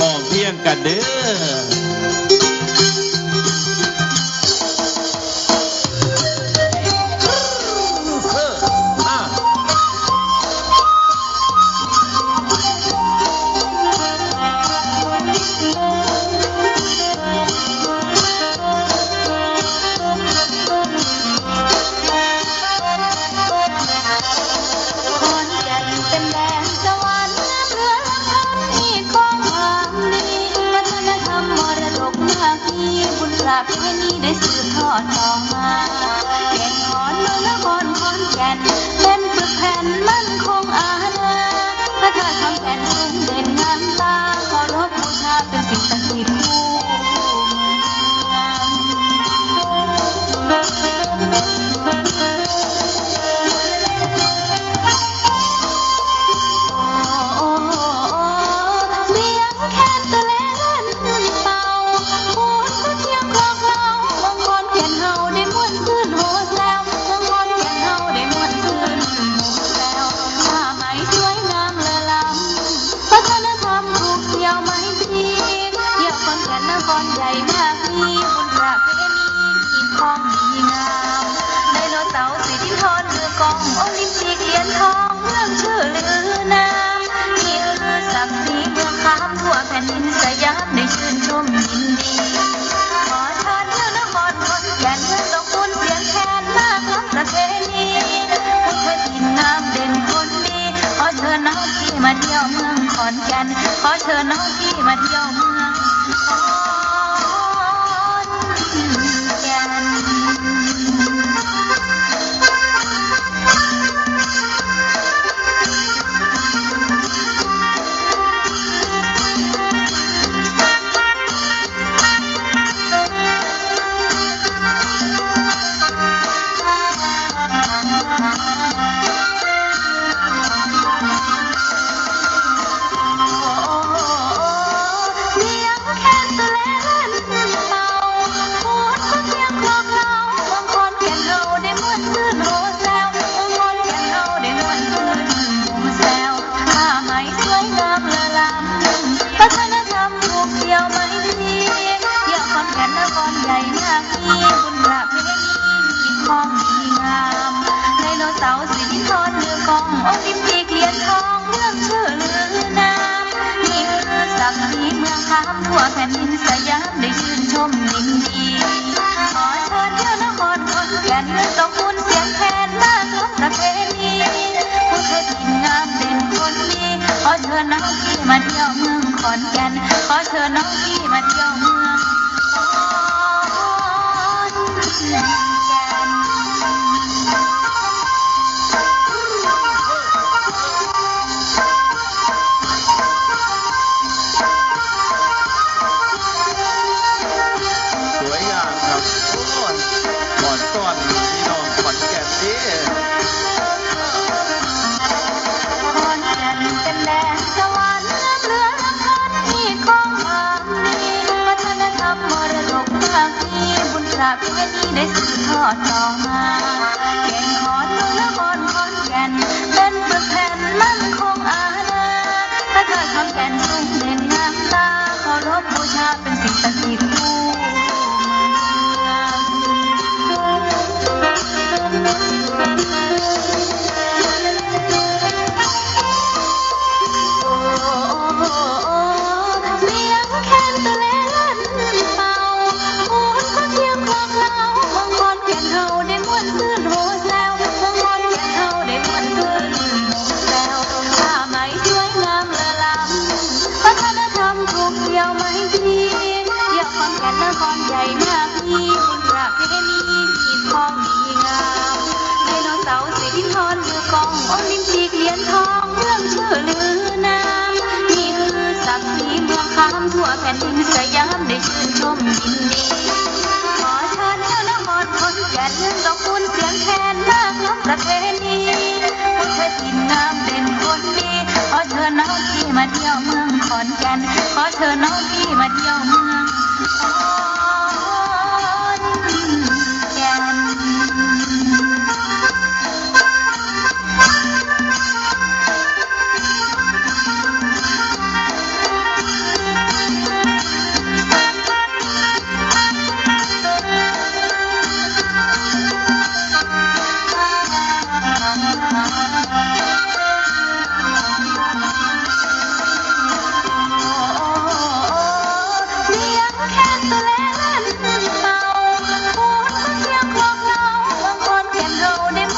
มอมเพียงกันเด้อ ประเพณีได้สืบทอดต่อมา แผ่นินสยามได้ชื่นชมยินดีขอเชิญเที่ยวนครขอนแก่นเพื่อส่งบุญเสียงแคนมากล้ำประเพณีพุทธถิ่นงามเด่นคนดีขอเชิญน้องพี่มาเที่ยวเมืองขอนแก่นขอเชิญน้องพี่มาเที่ยวเมือง เล่นเป่าพูดก็เทียงคลอกเราบางคนแก่นเฮาได้ม่วนซื่นโหแซวบางคนแก่นเฮาได้ม่วนซื่นโหแซวผ้าไหมสวยงามเลอล้ำวัฒนธรรมถูกเจียวไหมตรีเคนแก่นนครใหญ่มากมีบุญระเพณีมีของดีงามไดโนเสาร์สิริธรมือกองโอลิมปิกเหรียญทอง คือศักดิ์ศรีเมืองคำทั่วแผ่นดินสยามได้ชื่นชมยินดีขอเชิญเที่ยวนครขอนแก่นเรื่องต้องคุณเสียงแคนมากล้ำประเพณีพุทธถิ่นงามเด่นคนดีขอเชิญน้องพี่มาเที่ยวเมืองขอนแก่นขอเชิญน้องพี่มาเที่ยวเมืองขอนแก่น ได้สืบทอดต่อมาแก่งขอนเมืองนครขอนแก่นเป็นปึกแผ่นมั่นคงอาณาพระธาตุคำแก่นสูงเด่นงามตาเคารพบูชาเป็นสิ่งศักดิ์สิทธิ์คู่ なるほど。 ชื่อลือนามนี่คือศักดิ์ศรีเมืองคำทั่วแผ่นดินสยามได้ชื่นชมยินดีขอเชิญเที่ยวนครขอนแก่นเรื่องต้องคุณเสียงแคนมากล้ำประเพณีพุทธถิ่นงามเด่นคนดีขอเชิญน้องพี่มาเที่ยวเมืองขอนแก่นขอเชิญน้องพี่มาเที่ยวเมืองขอน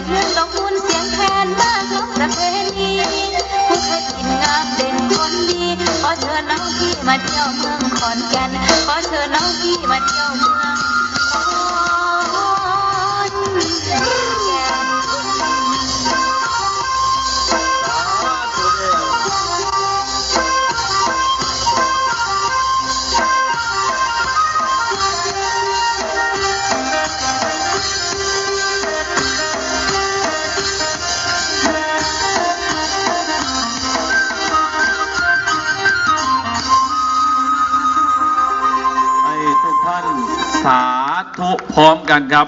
นแต่เมืองดอกคูณเสียงแคนมาสมประเพณีผู้เคยกินงามเด่นคนดี ขอเชิญน้องพี่มาเที่ยวเมืองขอนแก่น ขอเชิญน้องพี่มาเที่ยวเมืองขอนแก่น พร้อมกันครับ